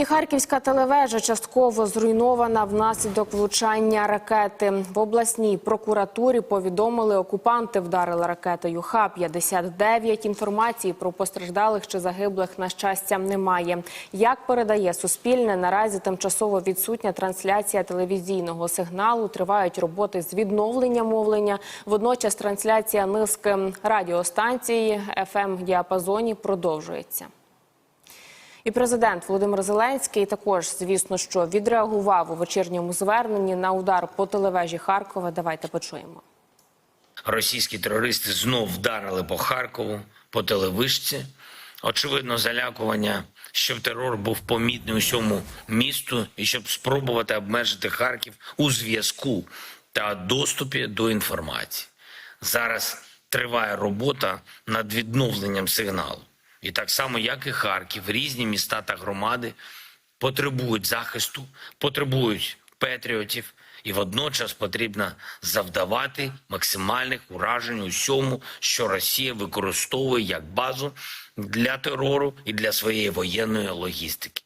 І харківська телевежа частково зруйнована внаслідок влучання ракети. В обласній прокуратурі повідомили, окупанти вдарили ракетою Х-59. Інформації про постраждалих чи загиблих, на щастя, немає. Як передає Суспільне, наразі тимчасово відсутня трансляція телевізійного сигналу. Тривають роботи з відновлення мовлення. Водночас трансляція низки радіостанцій FM-діапазоні продовжується. І президент Володимир Зеленський також, звісно, що відреагував у вечірньому зверненні на удар по телевежі Харкова. Давайте почуємо. Російські терористи знов вдарили по Харкову, по телевишці. Очевидно, залякування, щоб терор був помітний усьому місту, і щоб спробувати обмежити Харків у зв'язку та доступі до інформації. Зараз триває робота над відновленням сигналу. І так само, як і Харків, різні міста та громади потребують захисту, потребують патріотів, і водночас потрібно завдавати максимальних уражень усьому, що Росія використовує як базу для терору і для своєї воєнної логістики.